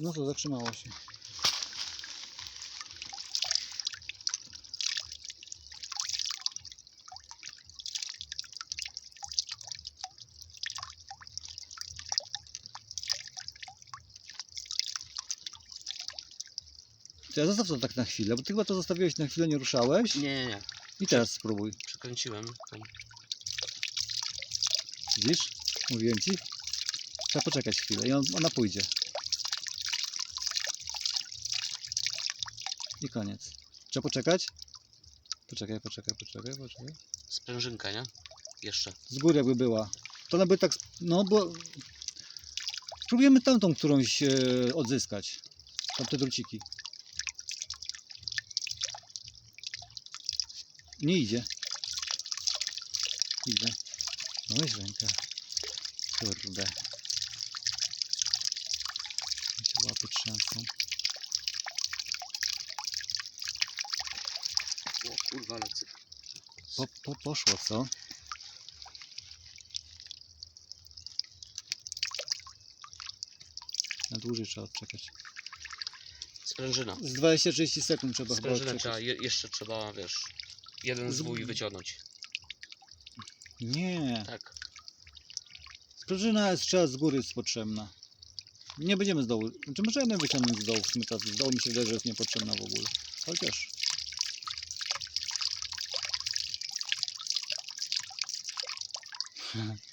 No to zatrzymało się. To ja zostaw to tak na chwilę, bo ty chyba to zostawiłeś na chwilę, nie ruszałeś. Nie, nie, nie. I teraz spróbuj. Przekręciłem. Tam. Widzisz? Mówiłem ci. Trzeba poczekać chwilę i on, ona pójdzie. I koniec. Trzeba poczekać? Poczekaj, poczekaj, poczekaj, poczekaj. Sprężynka, nie? Jeszcze. Z góry jakby była. To ona by tak, no bo... Próbujemy tamtą którąś e, odzyskać. Tamte druciki. Nie idzie. Idzie. No weź rękę. Kurde. Się łapy trzęsą. O kurwa, lecę. Po, po, poszło, co? Na dłużej trzeba odczekać. Sprężyna. Z 20-30 sekund trzeba chyba Sprężynę odczekać. trzeba, je, jeszcze trzeba, wiesz, jeden Z- zwój wyciągnąć. Nie. Tak. Sprężyna jest trzeba z góry jest potrzebna. Nie będziemy z dołu. Czy możemy wyciągnąć z dołu? W sumie z dołu mi się wydaje, że jest niepotrzebna w ogóle. Chociaż. Mm-hmm.